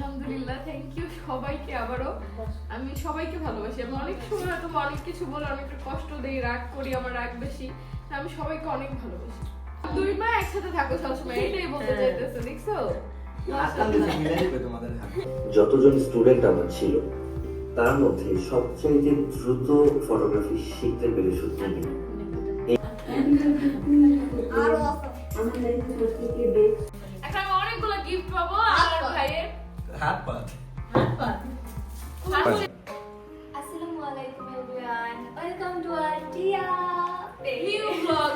আলহামদুলিল্লাহ thank you সবাইকে আবারও। আমি সবাইকে ভালোবাসি আমি অনেক সময় হয়তো অনেক কিছু বলে অনেকটা কষ্ট দেই রাগ করি আমার রাগ বেশি। তা আমি সবাইকে অনেক ভালোবাসি। দুই মা একসাথে থাকো সবসময় এটাই বলতে চাইতেছে দেখছ? যতজন স্টুডেন্ট আমার ছিল তার মধ্যে সবচেয়ে দ্রুত ফটোগ্রাফি শিখতে পেরে সত্যি আমি। এখন আমি অনেকগুলো গিফট পাবো আমার ভাইয়ের আসসালামু আলাইকুম এভরিওয়ান ওয়েলকাম টু আর টিয়া। নিউ ব্লগ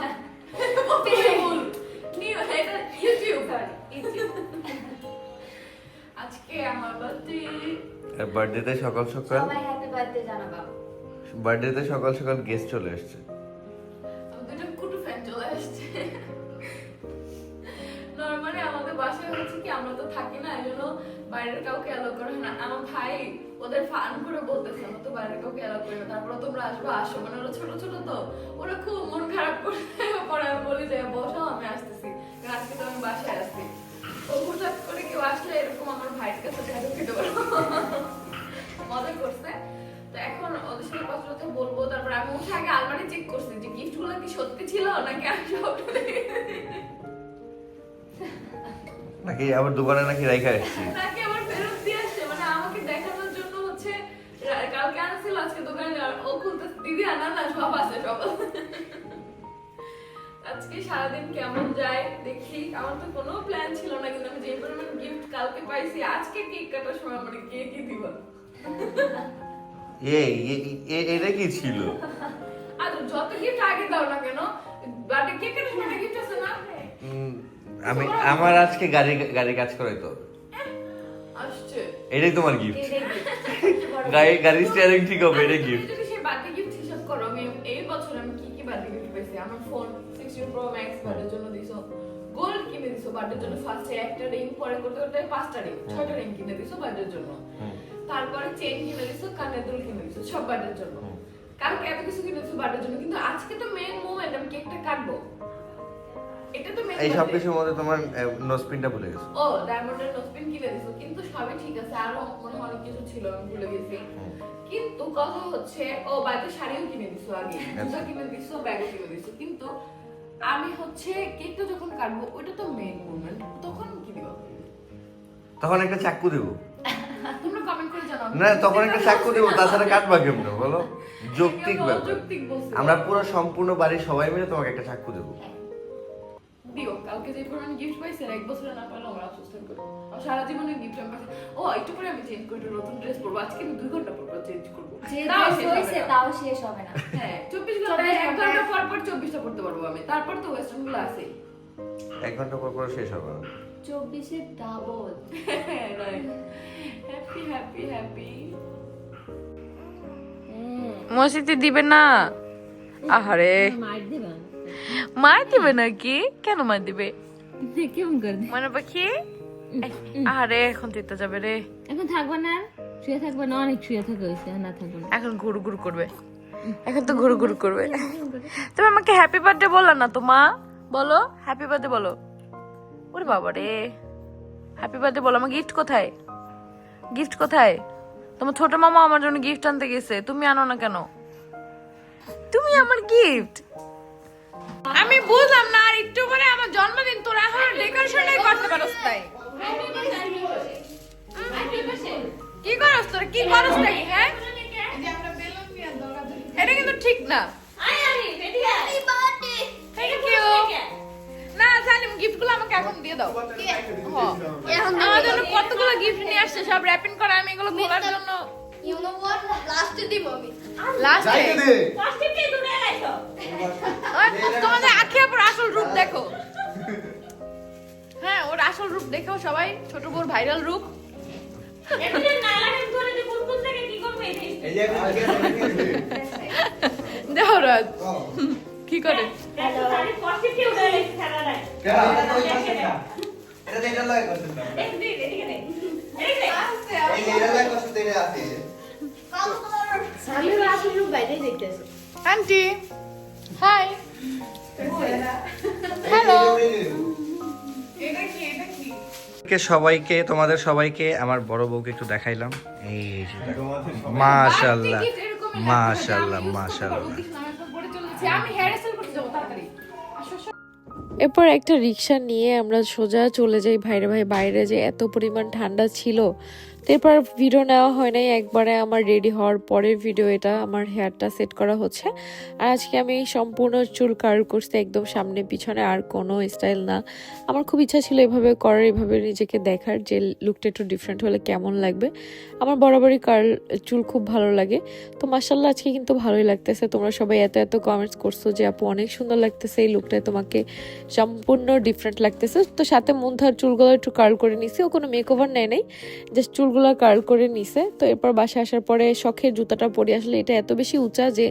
নিউ এটা ইউটিউব ইউটিউব আজকে আমার বার্থডে বার্থডেতে সকাল সকাল? সবাই হ্যাপি বার্থডে জানাবা। বার্থডেতে সকাল সকাল গেস্ট চলে এসছে। দুটো কুটু ফ্যান চলে আসছে। নর্মালি আমাদের বাসায় হচ্ছে কি, আমরা তো থাকি না, এই জন্য বাইরের কাউকে অ্যালাউ করে না। আমার ভাই ওদের ফান করে বলতেছে, আমরা তো বাইরের কাউকে অ্যালাউ করি না, তারপরে তোমরা আসব, আসো। মানে ওরা ছোট ছোট তো। ওরা খুব মন খারাপ করে, পরে আমি বলি যে বসো আমি আসতেছি। কারণ আজকে তো আমি বাসায় আসছি। ও হঠাৎ করে কেউ আসলে এরকম আমার ভাইয়ের কাছে ঢাকা খেতে মজা করছে। তো এখন ওদের সাথে কথা বলব। তারপর আমি উঠে আগে আলমারি চেক করছি যে গিফটগুলো কি সত্যি ছিল নাকি আমি সব নাকি আবার দোকানে নাকি রাইখা এসছি নাকি আমার ফেরত দিয়ে আসছে? মানে আমাকে দেখানোর জন্য হচ্ছে কালকে আনছিল আজকে দোকানে ও খুলতে দিদি আনা না সব আছে সব। আজকে সারাদিন কেমন যায় দেখি। আমার তো কোনো প্ল্যান ছিল না কিন্তু আমি যে পরিমাণ গিফট কালকে পাইছি আজকে কেক কাটার সময় আমার কে কি দিব। এই এ- এ- এটা কি ছিল? আর যত গিফট আগে দাও না কেন বার্থডে কেক কাটার সময় গিফট আমি আমার আজকে গাড়ি গাড়ি কাজ করাই তো। আসছে। এটাই তোমার গিফট গাড়ি গাড়ি স্টিয়ারিং ঠিক হবে এটা গিফট যদি সেই বার্থডে গিফট হিসাব করো আমি এই বছর আমি কি কি বার্থডে গিফট পাইছি? আমার ফোন 16 প্রো ম্যাক্স বার্থডের জন্য দিছো। গোল্ড কিনে দিছো বার্থডের জন্য ফার্স্টে একটা রিং পরে করতে করতে পাঁচটা রিং ছয়টা রিং কিনে দিছো বার্থডের জন্য। তারপরে চেন কিনে দিছো কানের দুল কিনে দিছো সব বার্থডের জন্য। কালকে এত কিছু কিনে দিছো বার্থডের জন্য কিন্তু আজকে তো মেন মোমেন্ট আমি কেকটা কাটবো। এটা তো মেন এই সব কিছুর মধ্যে তোমার নোসপিনটা ভুলে গেছো? ও ডায়মন্ডের নোসপিন কিনে দিছো কিন্তু সবই ঠিক আছে আরও মনে অনেক কিছু ছিল আমি ভুলে গেছি। কিন্তু কথা হচ্ছে ও বাড়িতে শাড়িও কিনে দিছো আগে জুতা কিনে দিছো ব্যাগও কিনে দিছো কিন্তু আমি হচ্ছে কেকটা যখন কাটবো তো মেইন তখন কি দিব? তখন একটা চাকু দেবো। তোমরা কমেন্ট করে জানাও। না তখন একটা চাকু দেবো তাছাড়া কাটবা কেমন বলো? যৌক্তিক ব্যাপার। আমরা পুরো সম্পূর্ণ বাড়ির সবাই মিলে তোমাকে একটা চাকু দেবো। দিও কালকে যে পরিমাণ গিফট পাইছি এক বছরে না পারলে আমরা আফসোস থাকব। আমার সারা জীবনে গিফট আমি পাইছি। ও একটু পরে আমি চেঞ্জ করে নতুন ড্রেস পরবো। আজকে আমি দুই ঘণ্টা পর পর চেঞ্জ করব তাও শেষ হবে না। তাও শেষ হবে না। হ্যাঁ চব্বিশ ঘণ্টা এক ঘণ্টা। পর পর চব্বিশটা পড়তে পারব আমি। তারপর তো ওয়েস্টার্নগুলো আছেই। এক ঘণ্টা পর পর শেষ হবে না। চব্বিশে ডাবল হ্যাপি হ্যাপি হ্যাপি মসজিদে দিবে না। আহারে। মার দিবে নাকি? কেন মার দিবে কেমন করে মনে পাখি? আহারে এখন যাবে রে। এখন থাকব না শুয়ে থাকব না অনেক শুয়ে থাকা হয়েছে না থাকব না। এখন ঘুরু ঘুরু করবে। এখন তো ঘুরু ঘুরু করবে। তুমি আমাকে হ্যাপি বার্থডে বললা না তো মা। বলো হ্যাপি বার্থডে বলো। ওরে বাবা রে। হ্যাপি বার্থডে বলো আমার গিফট কোথায়? গিফট কোথায়? তোমার ছোট মামা আমার জন্য গিফট আনতে গেছে তুমি আনো না কেন? তুমি আমার গিফট আমি বুঝলাম না আর একটু পরে আমার জন্মদিন তোরা এখন ডেকোরেশনই করতে পারস তাই। কি করস তোরা? কি করস নাকি হ্যাঁ? এটা কিন্তু ঠিক না। Thank you. না সালিম গিফট আমাকে এখন দিয়ে দাও। আমার জন্য কতগুলো গিফট নিয়ে আসছে সব র্যাপিং করা আমি এগুলো খোলার জন্য লাস্টে আসল রূপ। দেখো সবাই ছোট বোর ভাইরাল রূপ দেখো রাজ কি করে? আন্টি হাই হ্যালো কে? সবাইকে তোমাদের সবাইকে আমার বড় বউকে একটু দেখাইলাম। এই মাশাল্লাহ মাশাল্লাহ মাশাআল্লাহ এরপর একটা রিক্সা নিয়ে আমরা সোজা চলে যাই। ভাইরে ভাই, বাইরে যে এত পরিমাণ ঠান্ডা ছিল। এরপর ভিডিও নেওয়া হয় নাই। একবারে আমার রেডি হওয়ার পরের ভিডিও এটা আমার হেয়ারটা সেট করা হচ্ছে। আর আজকে আমি সম্পূর্ণ চুল কার করছি একদম সামনে পিছনে আর কোনো স্টাইল না। আমার খুব ইচ্ছা ছিল এভাবে করার, এভাবে নিজেকে দেখার যে লুকটা একটু ডিফারেন্ট হলে কেমন লাগবে। আমার বরাবরই কার্ল চুল খুব ভালো লাগে। তো মাসাল্লাহ আজকে কিন্তু ভালোই লাগতেছে। তোমরা সবাই এত এত কমেন্টস করছ যে, আপু, অনেক সুন্দর লাগতেছে এই লুকটায় তোমাকে সম্পূর্ণ ডিফারেন্ট লাগতেছে। তো সাথে মুন্থার চুলগুলো একটু কার্ল করে নিছি। ও কোনো মেকওভার নেয় নাই জাস্ট চুলগুলো কার্ল করে নিছে। তো এরপর বাসায় আসার পরে শখের জুতাটা পরে আসলে এটা এত বেশি উঁচা যে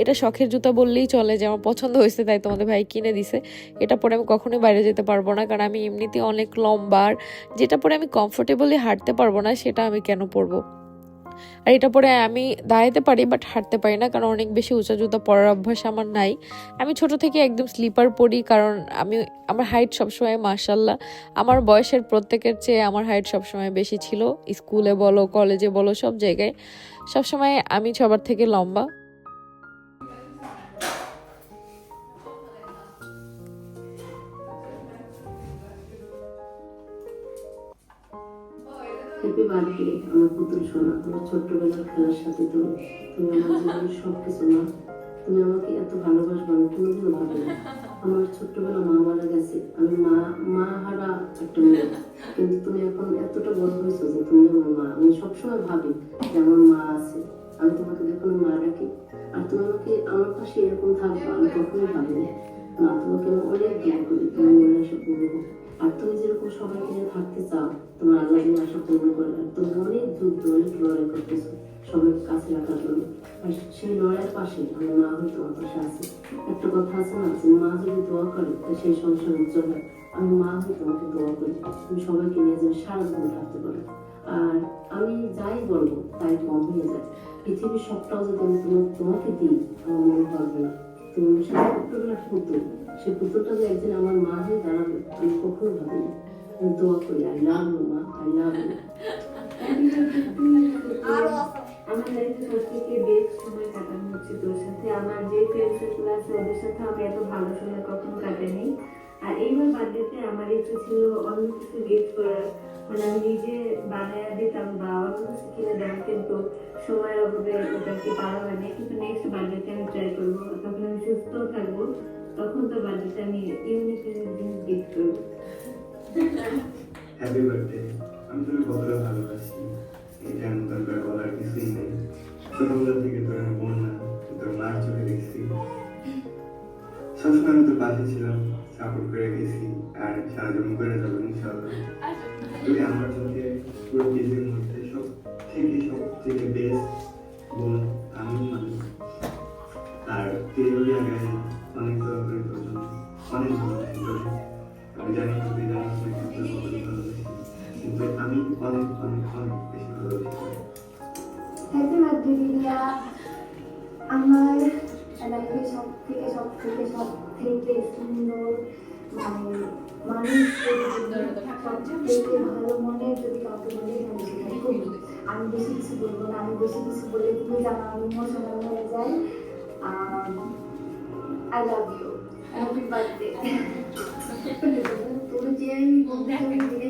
এটা শখের জুতা বললেই চলে যে আমার পছন্দ হয়েছে, তাই তোমাদের ভাই কিনে দিছে। এটা পরে আমি কখনোই বাইরে যেতে পারব না, কারণ আমি এমনিতেই অনেক লম্বা আর যেটা পরে আমি কমফোর্টেবলি হাঁটতে পারব না, সেটা আমি কেন পরবো? আর এটা পরে আমি দাঁড়াতে পারি বাট হাঁটতে পারি না, কারণ অনেক বেশি উঁচা জুতা পরার অভ্যাস আমার নাই। আমি ছোট থেকে একদম স্লিপার পরি, কারণ আমি, আমার হাইট সবসময় মার্শাল্লাহ আমার বয়সের প্রত্যেকের চেয়ে আমার হাইট সবসময় বেশি ছিল স্কুলে বলো কলেজে বলো, সব জায়গায়। সবসময় আমি সবার থেকে লম্বা। হ্যাপি বার্থডে আমার পুতুল সোনা আমার ছোট্টবেলার খেলার সাথে তো তুমি আমার জীবনের সব কিছু না। তুমি আমাকে এত ভালোবাসবো, আমি কোনোদিনও ভাবিনি আমার ছোট্টবেলা মা মারা গেছে, আমি মা মা হারা একটা মেয়ে। কিন্তু তুমি এখন এতটা বড় হয়েছো যে তুমি আমার মা। আমি সবসময় ভাবি যে আমার মা আছে, আমি তোমাকে যখন মা ডাকি আর তুমি আমাকে আমার পাশে এরকম থাকবে, আমি কখনোই ভাবিনি মা তোমাকে আমি অনেক জ্ঞান করি, তুমি মনে পূর্ণ আর তুমি যেরকম সবাইকে থাকতে চাও এই আশা পূর্ণ আর তুমি অনেক যুদ্ধ অনেক লড়াই করতেছো সবাইকে কাছে রাখার জন্য। আর সেই লড়াইয়ের পাশে আমার মা হয়তো তোমার পাশে আছে। একটা কথা আছে না যে মা যদি দোয়া করে, তো সেই সংসার উজ্জ্বল হয়। আমি মা হয়ে তোমাকে দোয়া করি। তুমি সবাইকে নিয়ে যেন সারা জীবন থাকতে পারো। আর আমি যাই বলব, তাই কম হয়ে যায়। পৃথিবীর সবটাও যদি আমি তোমার তোমাকে দিই, আমার মনে পারবে না। তুমি আমার সাথে ছোট্টবেলার পুতুল সেই যে একদিন আমার মা হয়ে দাঁড়াবে, আমি কখনো ভাবিনি। আমি দোয়া করি আই লাভ ইউ মা আই লাভ ইউ আমার লাইফে সব বেস্ট সময় কাটানো হচ্ছে তোর সাথে আমার যে ফ্রেন্ড সার্কেল আছে ওদের সাথে আমি এত ভালো সময় কখনো কাটাইনি আর এইবার বার্থডেতে আমার ইচ্ছে ছিল অন্য কিছু গিফট করার মানে আমি নিজে বানায় দিতাম বা অন্য কিছু কিনে দেন কিন্তু সময়ের অভাবে ওটাকে পারা হয়নি কিন্তু নেক্সট বার্থডেতে আমি ট্রাই করব তখন আমি সুস্থ থাকব তখন তো বার্থডেতে আমি ইউনিক ইউনিক জিনিস গিফট করব হ্যাপি বার্থডে আমি তোকে কতটা ভালোবাসি। এটা আমি তোর বলার কিছুই নেই। ছোটবেলা থেকে তোর আমি বোন না তোর মার চোখে দেখছি। সবসময় আমি তোর পাশে ছিলাম সাপোর্ট করে গেছি, আর সারা করে যাব ইনশাল্লাহ তুই আমার চোখে পুরো পৃথিবীর মধ্যে সব থেকে সব থেকে বেস্ট বোন আমি মানুষ। আর তুই যদি আগে অনেক অনেক তোকে আমি জানি কিন্তু আমি অনেক অনেক অনেক বেশি ভালোবাসি হ্যাপি বার্থডে রিয়া আমার লাইফে সব থেকে সব থেকে সব থেকে সুন্দর মানে মানুষ সব থেকে ভালো মনে যদি কাউকে বলি আমি আমি বেশি কিছু বলব না আমি বেশি কিছু বলে তুমি জানো আমি ইমোশনাল হয়ে যাই I love you happy birthday তোর যে আমি বলতে আমি করে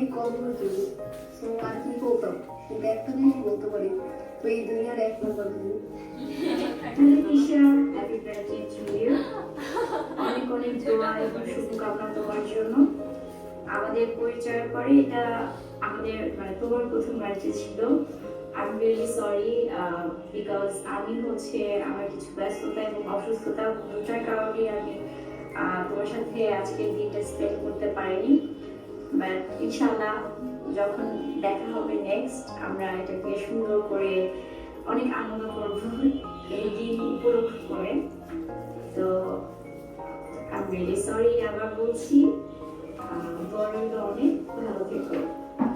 সো আর কি একটা জিনিস বলতে পারি তো এই দুনিয়ার এক নম্বর হ্যাপি টু ইউ অনেক অনেক দোয়া এবং শুভকামনা তোমার জন্য আমাদের পরিচয়ের পরে এটা আমাদের মানে তোমার প্রথম বার্থডে ছিল I am really sorry because আমি হচ্ছে আমার কিছু ব্যস্ততা এবং অসুস্থতা দুটার কারণে আমি তোমার সাথে আজকের দিনটা স্পেন্ড করতে পারিনি বাট ইনশাল্লাহ যখন দেখা হবে নেক্সট আমরা এটাকে সুন্দর করে অনেক আনন্দ করব এই দিন উপলক্ষ করে। তো আমি সরি আবার বলছি অনেক, ভালো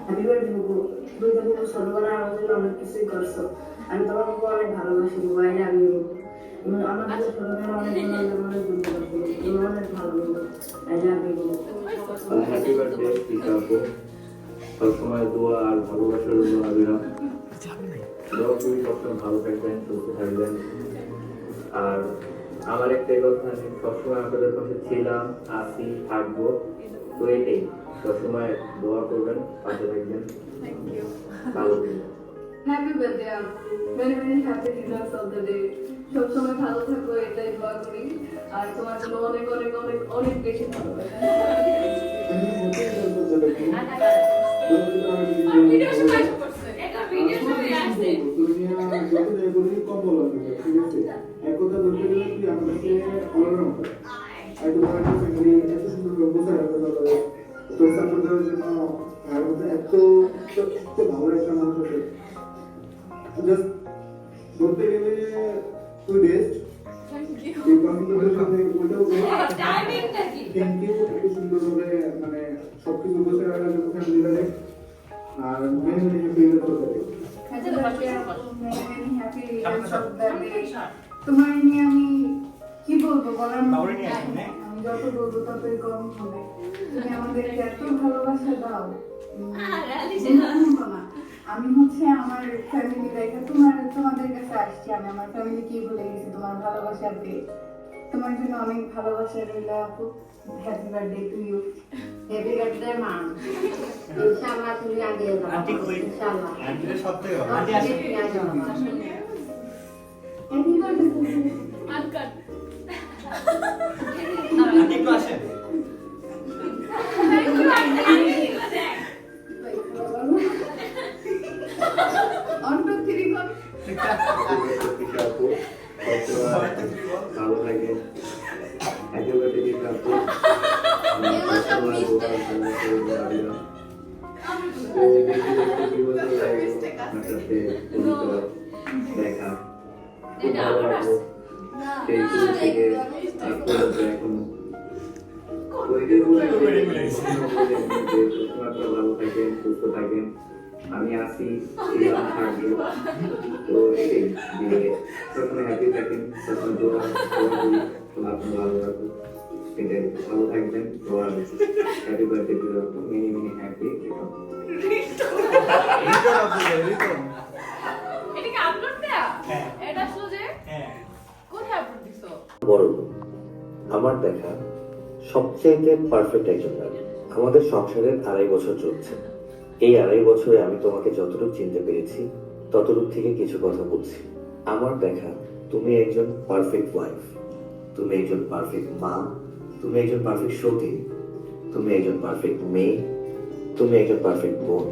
আমি এবার জন্য অনেক কিছুই করছ। আমি বুবু অনেক ভালোবাসি, বুবু আই হ্যাপি বার্থডে পিতা আপু সবসময় দোয়া আর ভালোবাসার জন্য আবিরাম দোয়া করি সবসময় ভালো থাকবেন সুস্থ থাকবেন। আর আমার একটাই কথা আমি সবসময় আপনাদের পাশে ছিলাম আছি থাকব। তো এটাই সবসময় দোয়া করবেন পাশে থাকবেন। ভালো থাকবেন। Happy birthday many many happy returns of the day সবসময় ভালো থাকব এটাই দোয়া করি। আর তোমার জন্য অনেক অনেক অনেক অনেক বেশি ভালোবাসা ভিডিও সবাই করছে এটা তুই বেস্ট থ্যাংক ইউ এই কম্পিউটারের সাথে ওইটাও টাইমিংটা কি থ্যাংক ইউ এত সুন্দরভাবে মানে সবকিছু বসে রাখার জন্য ফ্যামিলিটারে আর মেন মেন ফিল করতে Happy birthday, many many happy returns of the day. তোমার নিয়ে আমি কি বলব? বলার আমি যত বলব ততই কম হবে। তুমি আমাদেরকে এত ভালোবাসা দাও। আমি হচ্ছে আমার ফ্যামিলি রেখে তোমার তোমাদের কাছে আসছি আমি। আমার ফ্যামিলি কি বলে গেছি তোমার ভালোবাসা পেয়ে তোমার জন্য অনেক ভালোবাসা রইল আপু। Happy birthday to you happy birthday মা। ইনশাআল্লাহ তুমি আগে যাও। ইনশাআল্লাহ। আন্টি তুমি আগে যাও হ্যাপি বার্থডে আমি থাকব তো যে সবসময় হ্যাপি থাকেন সবসময় দোয়া আল্লাহ ভালো রাখুন এটাই ভালো থাকবেন দোয়া happy birthday to many many happy এটা কি আপলোড দেয়া? এটা আসলো যে কোথায় আপলোড দিছো? বড় বোন, আমার দেখা সবচেয়ে পারফেক্ট একজন নারী। আমাদের সংসারের আড়াই বছর চলছে। এই আড়াই বছরে আমি তোমাকে যতটুকু চিনতে পেরেছি, ততটুক থেকে কিছু কথা বলছি। আমার দেখা, তুমি একজন পারফেক্ট ওয়াইফ তুমি একজন পারফেক্ট মা, তুমি একজন পারফেক্ট সতী, তুমি একজন পারফেক্ট মেয়ে, তুমি একজন পারফেক্ট বোন,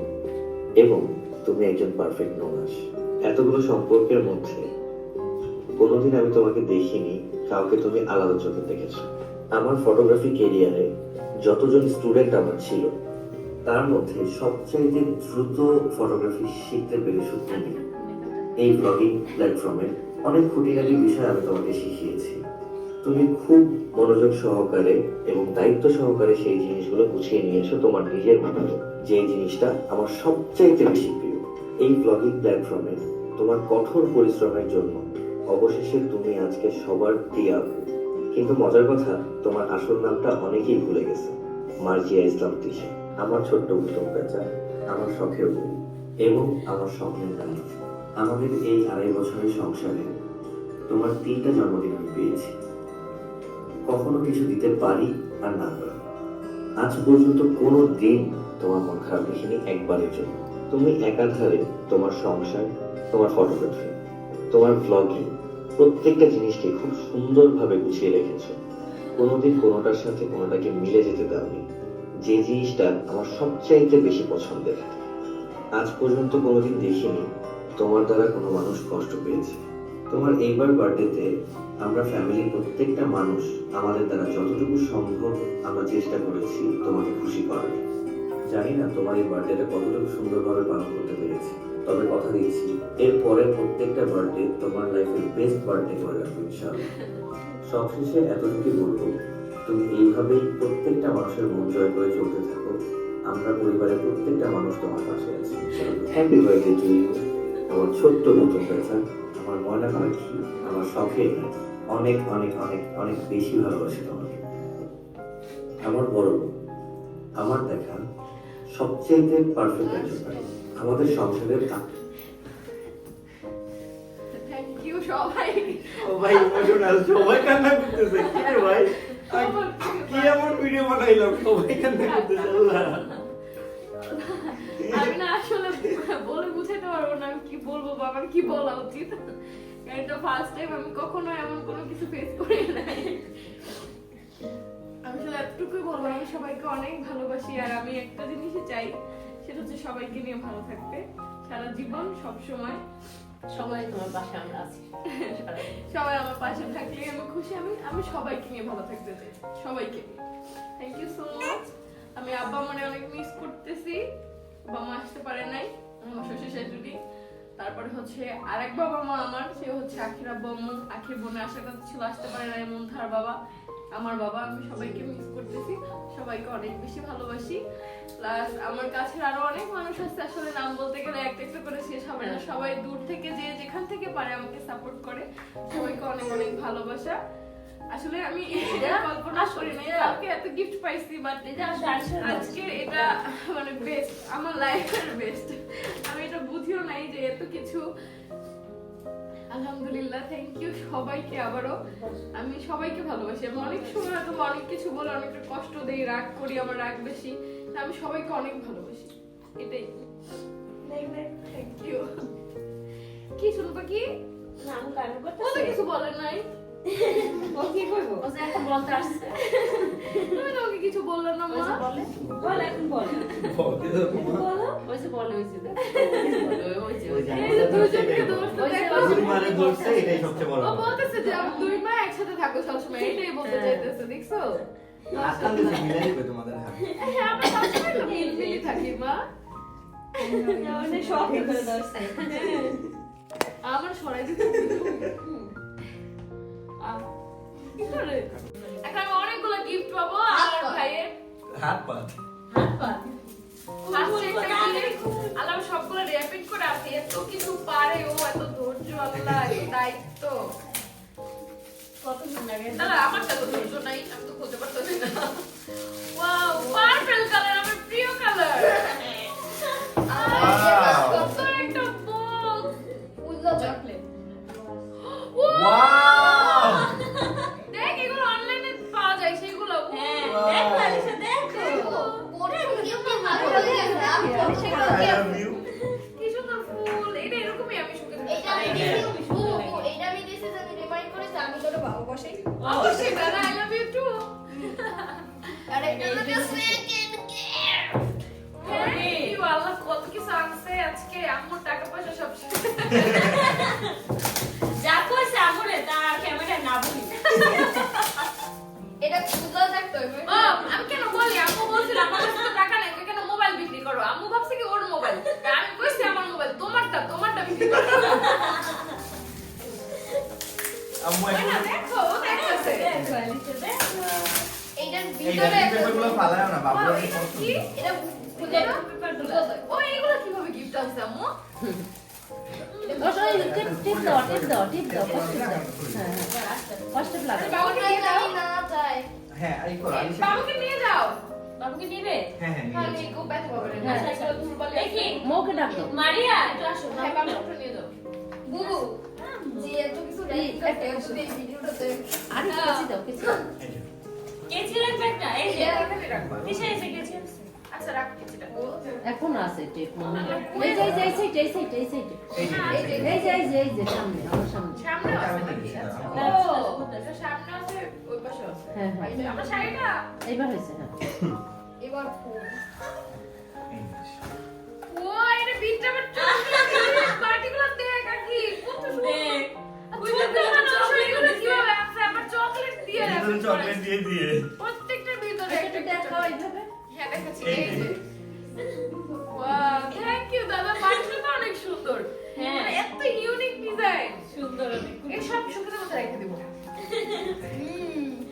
এবং তুমি একজন পারফেক্ট ননাস। এতগুলো সম্পর্কের মধ্যে কোনোদিন আমি তোমাকে দেখিনি, কাউকে তুমি আলাদা চোখে দেখেছ। আমার ফটোগ্রাফি কেরিয়ারে যতজন স্টুডেন্ট আমার ছিল তার মধ্যে সবচেয়ে দ্রুত ফটোগ্রাফি শিখতে পেরেছ তুমি এই ব্লগিং প্ল্যাটফর্মে অনেক খুঁটিনাটি বিষয় আমি তোমাকে শিখিয়েছি। তুমি খুব মনোযোগ সহকারে এবং দায়িত্ব সহকারে সেই জিনিসগুলো গুছিয়ে নিয়েছো তোমার নিজের মতো। যে জিনিসটা আমার সবচাইতে বেশি প্রিয়, এই ব্লগিং প্ল্যাটফর্মে তোমার কঠোর পরিশ্রমের জন্য। অবশেষে তুমি আজকে সবার প্রিয়া। কিন্তু মজার কথা, তোমার আসল নামটা অনেকেই ভুলে গেছে, মার্জিয়া ইসলাম তিশা। আমার ছোট্ট উত্তম পেঁচা, আমার শখের বউ এবং আমার স্বপ্নের নারী আমাদের এই আড়াই বছরের সংসারে তোমার তিনটা জন্মদিন আমি পেয়েছি। কখনো কিছু দিতে পারি আর না পারি। আজ পর্যন্ত কোনো দিন তোমার মন খারাপ দেখিনি একবারের জন্য। তুমি একাধারে তোমার সংসার, তোমার ফটোগ্রাফি তোমার ব্লগিং প্রত্যেকটা জিনিসকে খুব সুন্দরভাবে গুছিয়ে রেখেছো। কোনোদিন কোনোটার সাথে কোনোটাকে মিলে যেতে দাওনি। যে জিনিসটা আমার সবচাইতে বেশি পছন্দের। আজ পর্যন্ত কোনোদিন দেখিনি, তোমার দ্বারা কোনো মানুষ কষ্ট পেয়েছে। তোমার এইবার বার্থডেতে আমরা ফ্যামিলির প্রত্যেকটা মানুষ আমাদের দ্বারা যতটুকু সম্ভব আমরা চেষ্টা করেছি তোমাকে খুশি করার। জানি না তোমার এই বার্থডেটা কতটুকু সুন্দরভাবে পালন করতে পেরেছি, তবে কথা দিচ্ছি, এর পরের প্রত্যেকটা বার্থডে তোমার লাইফের বেস্ট বার্থডে করে রাখব, ইনশাআল্লাহ। সবশেষে এতটুকুই বলব তুমি এইভাবেই প্রত্যেকটা মানুষের মন জয় করে চলতে থাকো। আমরা পরিবারের প্রত্যেকটা মানুষ তোমার পাশে আছি। হ্যাপি বার্থডে টু ইউ আমার ছোট্ট নতুন পেঁচা আমার ময়না পাখি আমার শখের অনেক অনেক অনেক অনেক বেশি ভালোবাসি তোমাকে। আমার বড় বোন, আমার দেখা সবচেয়ে পারফেক্ট একজন আমাদের সংসারের আ- থ্যাংক ইউ সবাই। ও ভাই ইমোশনাল সবাই কান্না করতেছে। কি ভাই? ফার্স্ট টাইম আমি কখনো এমন কোনো কিছু ফেস করি নাই। আমি শুধু এতটুকুই বলব, আমি সবাইকে অনেক ভালোবাসি আর আমি একটা জিনিসই চাই, সেটা হচ্ছে সবাইকে নিয়ে ভালো থাকতে। সারা জীবন সব সবাই তোমার পাশে আছি। সবাই আমার পাশে থাকলে আমি খুশি, আমি আমি সবাইকে নিয়ে ভালো থাকতে চাই, সবাইকে। থ্যাংক ইউ সো মাচ আমি আব্বা মানে অনেক মিস করতেছি। বাবা মা আসতে পারে নাই শ্বশুর শাশুড়ি। তারপরে হচ্ছে আরেক বাবা মা আমার, সে হচ্ছে আখির আব্বা আখির বোনে আসার কথা ছিল আসতে পারে নাই মন্থার বাবা। আমার বাবা আমি সবাইকে মিস করতেছি। সবাইকে অনেক বেশি ভালোবাসি। প্লাস আমার কাছে আরও অনেক মানুষ আছে আসলে নাম বলতে গেলে একটা একটা করে শেষ হবে না। সবাই দূর থেকে যে যেখান থেকে পারে আমাকে সাপোর্ট করে সবাইকে অনেক অনেক ভালোবাসা। আসলে আমি কল্পনা করি নাই কালকে এত গিফট পাইছি বাট আজকে এটা মানে বেস্ট আমার লাইফের বেস্ট আমি এটা বুঝিও নাই যে এত কিছু আলহামদুলিল্লাহ থ্যাংক ইউ সবাইকে আবারও। আমি সবাইকে ভালোবাসি আমি অনেক সময় হয়তো অনেক কিছু বলে অনেকটা কষ্ট দেই রাগ করি আমার রাগ বেশি। তা আমি সবাইকে অনেক ভালোবাসি। এটাই। থ্যাংক ইউ কি শুনব কি? কিছু বলার নাই। ও কি করব ও যে এখন বলতে আসছে। তুমি তো আমাকে কিছু বললেন না মা। বলে? বলে এখন বলে। বলো। ওই যে বলে ওই যে ওই যে ওই যে, ওই যে। এই দুজনকে দোষ দেখো। দুই মারে এটাই সবচেয়ে বড় ও বলতেছে যে আমি দুই মা একসাথে থাকো সবসময়। এটাই বলতে চাইতেছে দেখছ? আজকাল তো মিলাই দিবে তোমাদের হ্যাঁ আমরা সবসময় তো মিলমিলি থাকি মা। ধরছে। আমার সরাই দিতে? এখন আমি অনেকগুলো গিফট পাবো আমার ভাইয়ের হাত পা। আসছে একটা আল্লাহ সবগুলো র্যাপিড করে আছে এত কিছু পারে ও এত ধৈর্য আল্লাহ দায়িত্ব। কত সুন্দর লাগে। দাদা আমার তো ধৈর্য নাই আমি তো খুঁজে পারতেছি না। ওয়াও পার্পল কালার আমার আম্মু এখন দেখো ও দেখতেছে ফালায় না বাবু কি? এটা পেপারগুলো। কীভাবে আম্মু? হ্যাঁ হ্যাঁ বাবাকে নিয়ে যাও। হ্যাঁ বাবাকে নিবে হ্যাঁ হ্যাঁ নিয়ে খুব ব্যথা পাবে না। হ্যাঁ। দুর্বল দেখি। ডাকো মারিয়া একটু আসো হ্যাঁ, বাবাকে নিয়ে যাও। আরে কেচি দাও কেচি দাও এই এখানে আছে আচ্ছা, টেপ মনে হয় এই যে এই যে এই যে, এই যে। এই যে এই যে এই যে সামনে আমার সামনে সামনে আছে সামনে আছে, আচ্ছা। হ্যাঁ। ওই পাশে আছে। হ্যাঁ হ্যাঁ আমার শাড়িটা এইবার হয়েছে হ্যাঁ এই চকলেট দিয়ে দিয়ে। প্রত্যেকটার ভিতরে একটা একটা দেখাও chocolate। এইভাবে। হ্যাঁ দেখাচ্ছি। এই যে। ওয়াও থ্যাংক ইউ দাদা। পার্টিটা অনেক সুন্দর। হ্যাঁ। মানে এত ইউনিক ডিজাইন সুন্দর অনেক এই সব সুন্দর মতো রেখে দেব।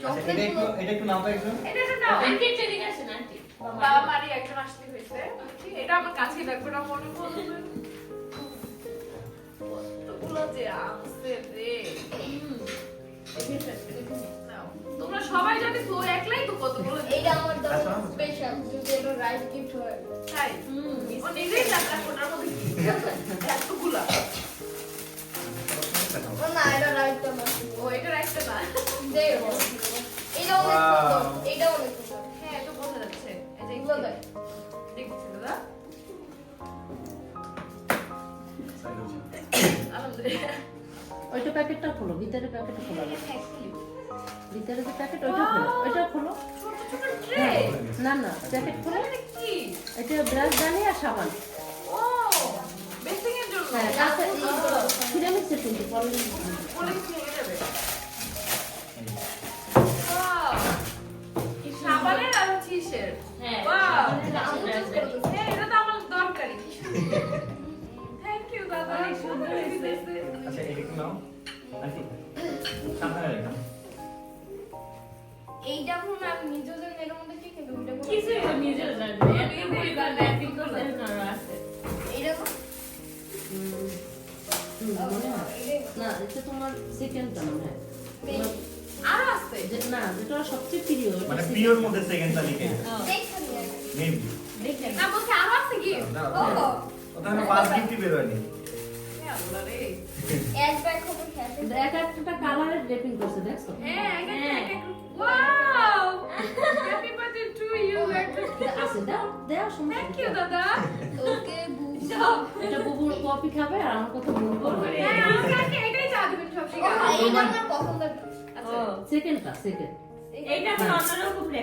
আচ্ছা এটা একটু এটা একটু নাও একটু এটা তো নাও। আন্টি ট্রেনিং আছে আন্টি। বাবা মারি একজন আসতে হয়েছে। এটা আমার কাছে রাখবে না মনে করবে কতগুলো যে আনছে রে। তোমরা সবাই জানি তো একলাই তো কতগুলো এইটা আমার জন্য স্পেশাল যদি এটা রাইস গিফট হয় তাই? ও নিজেই কোটার মধ্যে? এতগুলা। ও না এটা রাইস তো না। ও এটা রাখতে না। দে এটা অনেক সুন্দর। এটা অনেক সুন্দর হ্যাঁ এটা বোঝা যাচ্ছে। এই যে এগুলো দেখ দেখছি দাদা। আলহামদুলিল্লাহ। ওইটা প্যাকেটটা খোলো ভিতরে প্যাকেটটা খোলো। ভিতরে যে প্যাকেট ওইটা খোলো। ওইটা খোলো। ছোট ছোট ট্রে হ্যাঁ না না প্যাকেট খোলো। এটা কি? এটা ব্রাশ দানি আর সাবান। সিরামিক্সের কিন্তু কি হয়ে যাবে। Wow! কি সাবানের আর হচ্ছে হ্যাঁ, এটা তো আমার দরকারি। কি সুন্দর। দাদা। আচ্ছা এটা একটু নাও। রেখো। এইটা হয় আমি নিজেও জানি না মধ্যে কি কিন্তু ওইটা কোনো- কিছুই তো নিজেও জানি না। র্যাপিং করতে আছে? না এটা তোমার সেকেন্ডটা মনে হয়। আরও আছে। না যেটা সবচেয়ে প্রিয় মানে পিওর মধ্যে সেকেন্ড তালিকা দেখছেন না মেবি দেখেন না, বলছে আরও আছে কি? ও ওটা আমি পাঁচ গিফটই বের হয়নি হ্যাঁ, আল্লাহ রে। এক ব্যাগ খবর এক একটা কালারের র্যাপিং করছে দেখছ হ্যাঁ, এক একটা আছে দাও দাও Thank নেই। দাদা। ওকে এটা বুবুর কপি খাবে আর আমার কথা বুবু করবে হ্যাঁ, আমাকে এটাই চা দিবেন সব শিখা। এইটা আমার পছন্দের আচ্ছা। সেকেন্ডটা সেকেন্ড এইটা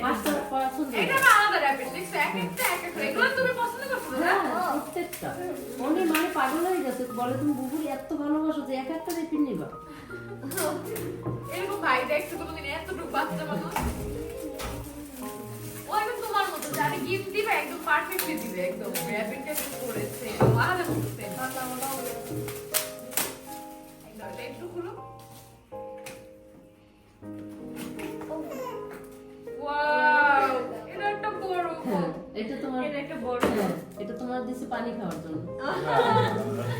পাঁচটা পছন্দ এটা আমার আলাদা rapid, দেখছ? এক একটা এক একটা। এগুলো তুমি পছন্দ করছ, দাদা? হ্যাঁ প্রত্যেকটা। অনেক মানে পাগল হয়ে গেছে। বলে তুমি বুবুর এত ভালোবাসো যে এক একটা রেপিন নিবা। এরকম ভাই দেখছ কোনোদিন? এতটুকু বাচ্চা মানুষ? ও একদম তোমার মতো যারে গিফট দিবে একদম পারফেক্টলি দিবে। একদম র্যাপিং ট্যাপিং করেছে। আলাদা করতেছে একদম একটু খুলো। এটা তোমার একটা বড় হ্যাঁ এটা তোমার দিছে পানি খাওয়ার জন্য।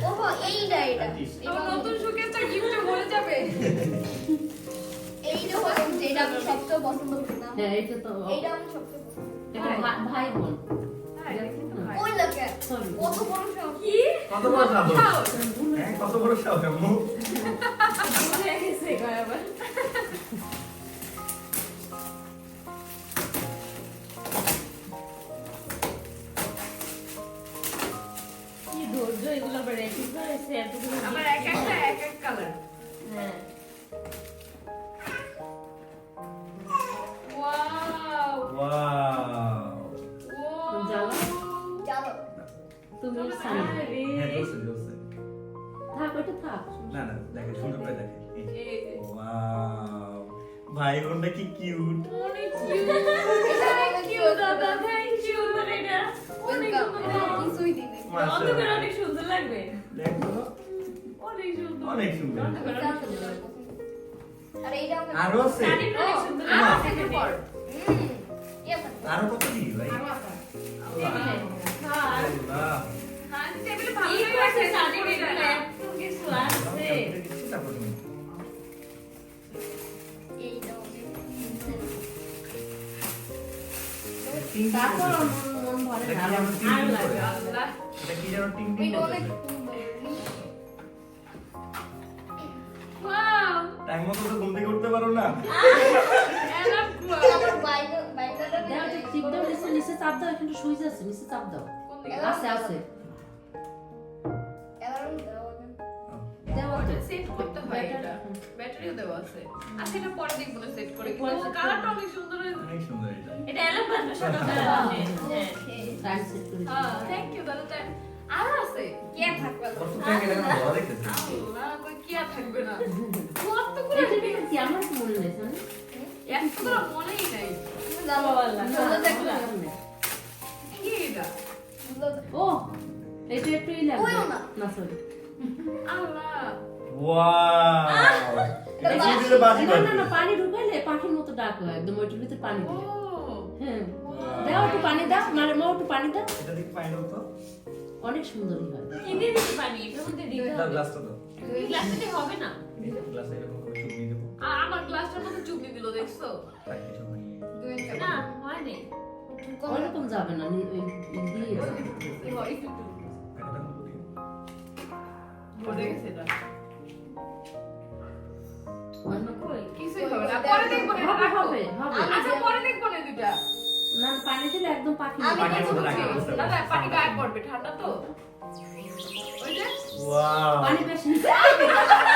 ওহো এইটা এইটা তোমার নতুন শুকেসটা গিফটে ভরে যাবে। এইটা হলো যেটা আমি সবচেয়ে পছন্দ করি না হ্যাঁ এটা তো এইটা আমি সবচেয়ে পছন্দ করি। এটা ভা- ভাই বোন। ওই কত বড় কি? কত বড় সাহস? সাহস? কত বড় সাহস আম্মু? ভুলে গেছে আবার। আমার এক একটা এক এক অনেক সুন্দর। আর এইটা আরও আছে। আর কত দিই ভাই। হ্যাঁ তারপর। মন ভরে আর। আল্লাহ। এটা কি যেন টিং টিং টাইম মতো তো ঘুম থেকে উঠতে পারো না নিচে চাপ দাও এখানে সুইচ আছে নিচে চাপ দাও আছে আছে অ্যালার্ম সেট করতে হয় এটা ব্যাটারিও দেওয়া আছে আচ্ছা এটা পরে দেখব না সেট করে কিন্তু কালারটা অনেক সুন্দর অনেক সুন্দর এটা এটা এলাম বাজবে দিও। হ্যাঁ থ্যাংক ইউ দাদা আরও আছে কে থাকবে এটা আমি ভালো দেখতেছি আল্লাহ কই কি থাকবে না? কতগুলো এটা দেখে কি আমার কি মনে নেই জানেন এতগুলো মনেই নাই। তুমি জানো সুন্দর দেখো কি এটা ও এটা একটু ই না। না সরি আল্লাহ। ওয়াও এটা কি দিলে বাজি না না পানি ঢুকাইলে পাখির মতো ডাক হয় একদম ওইটার ভিতরে পানি হ্যাঁ দাও একটু পানি দাও মানে মা একটু পানি দাও এটা তো অনেক সুন্দরই হয় কিনে দিতে পারি এটার মধ্যে দিতে দাও গ্লাসটা দাও গ্লাসে হবে না গ্লাসে এরকম করে চুপড়ি দেবো আ- আমার গ্লাসটার মধ্যে চুপড়ি দিল দেখছ। না হয় নাই ওরকম যাবে না দিয়ে। পড়ে গেছে এটা। অন্য কই? কিছুই হবে না। পরে দেখব না, এটা হবে, হবে, হবে। আচ্ছা, পরে দেখব না দুইটা। না পানি দিলে একদম পাখি। পানির রাখা, না, না, পানি গায়ে পড়বে, ঠান্ডা তো। ওই যে, ওয়াও পানি বেশি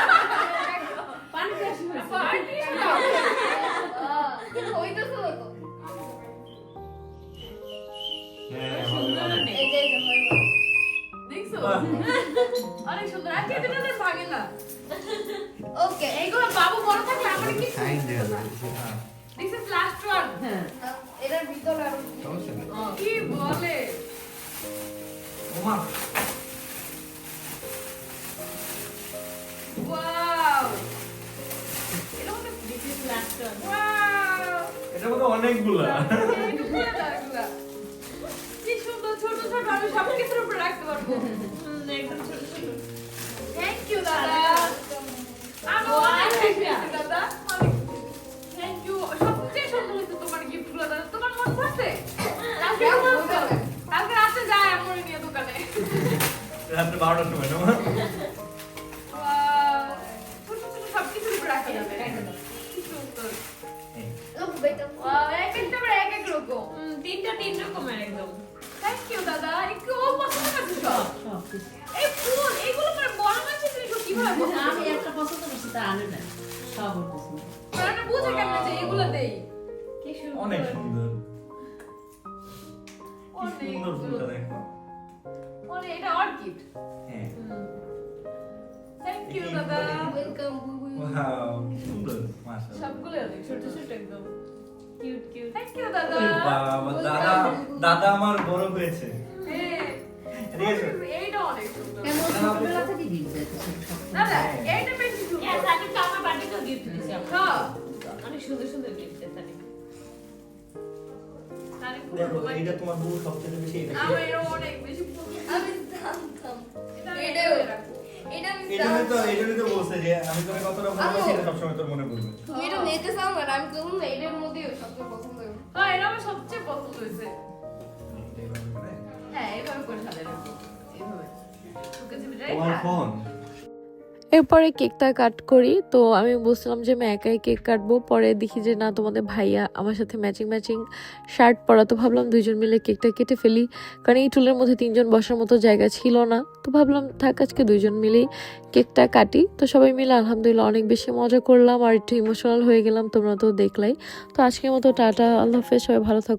আবার এক এক রকম। তিনটা তিন রকমের একদম। থ্যাংক ইউ দাদা। একটু ও পছন্দ করছে সব। এই ফুল এগুলো মানে বড় মানুষের জিনিস কীভাবে আমি একটা পছন্দ করছি তা আনে না সব ওর পছন্দ। কারণ বুঝে কেমন যে এগুলো দেই। কি সুন্দর। অনেক সুন্দর অনেক সুন্দর ফুলটা দেখো। অনেক এটা অর্কিড। হ্যাঁ। থ্যাংক ইউ দাদা। ওয়েলকাম বুবু ওয়াও সুন্দর মাশাআল্লাহ। সবগুলো অনেক ছোট ছোট একদম। কিউট কিউট থ্যাংক ইউ দাদা। ওরে বাবা দাদা দাদা আমার বড় হয়েছে। হ্যাঁ। এইটা অনেক সুন্দর। কেমন ছোটবেলা থেকে গিফট দিতে দাদা এইটা বেশি সুন্দর। তাকে তো আমার বার্থডেতেও গিফট দিয়েছি হ্যাঁ। অনেক সুন্দর সুন্দর গিফট দেয় তাকে। তাহলে খুব দেখো এইটা তোমার বউ সবচেয়ে বেশি এটা আমার এরও অনেক বেশি আমি জানতাম। এটা এটা আমি তো জানতাম। তো বলছে যে আমি তোকে কতটা ভালোবাসি এটা সবসময় তোর মনে পড়বে। তুমি এটা নিতে চাও না আমি তো এটার মধ্যেই সবচেয়ে পছন্দ হলো হ্যাঁ এটা আমার সবচেয়ে পছন্দ হয়েছে। হ্যাঁ এইভাবে করে রাখব। এইভাবে। তোমার ফোন? এরপরে কেকটা কাট করি। তো আমি বুঝলাম যে আমি একাই কেক কাটবো। পরে দেখি যে না, তোমাদের ভাইয়া আমার সাথে ম্যাচিং ম্যাচিং শার্ট পরা তো ভাবলাম দুইজন মিলে কেকটা কেটে ফেলি। কারণ এই টুলের মধ্যে তিনজন বসার মতো জায়গা ছিল না। তো ভাবলাম, থাক, আজকে দুইজন মিলেই কেকটা কাটি। তো সবাই মিলে আলহামদুলিল্লাহ অনেক বেশি মজা করলাম আর একটু ইমোশনাল হয়ে গেলাম, তোমরা তো দেখলাই। তো আজকের মতো টাটা, আল্লাহ হাফেজ, সবাই ভালো থাকো।